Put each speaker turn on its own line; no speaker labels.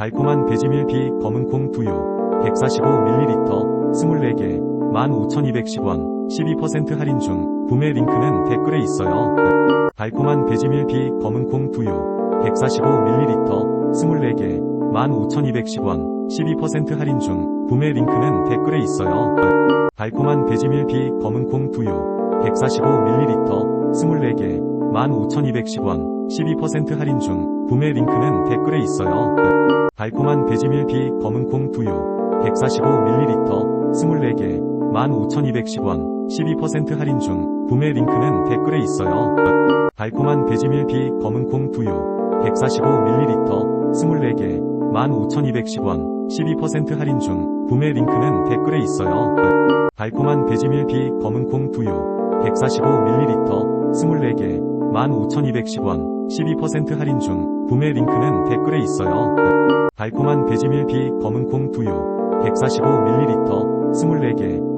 달콤한 배지밀 비 검은콩 두유 145ml 24개 15,210원 12% 할인 중 구매 링크는 댓글에 있어요. 달콤한 배지밀 비 검은콩 두유 145ml 24개 15,210원 12% 할인 중 구매 링크는 댓글에 있어요. 달콤한 배지밀 비 검은콩 두유 145ml 24개 15,210원 12% 할인 중 구매 링크는 댓글에 있어요. 달콤한 배지밀 비 검은콩 두유 145ml 24개 15,210원 12% 할인 중 구매 링크는 댓글에 있어요. 달콤한 배지밀 비 검은콩 두유 145ml 24개 15,210원 12% 할인 중 구매 링크는 댓글에 있어요. 달콤한 배지밀 비 검은콩 두유 145ml 24개 15,210원 12% 할인 중 구매 링크는 댓글에 있어요. 달콤한 배지밀 비 검은콩 두유 145ml 24개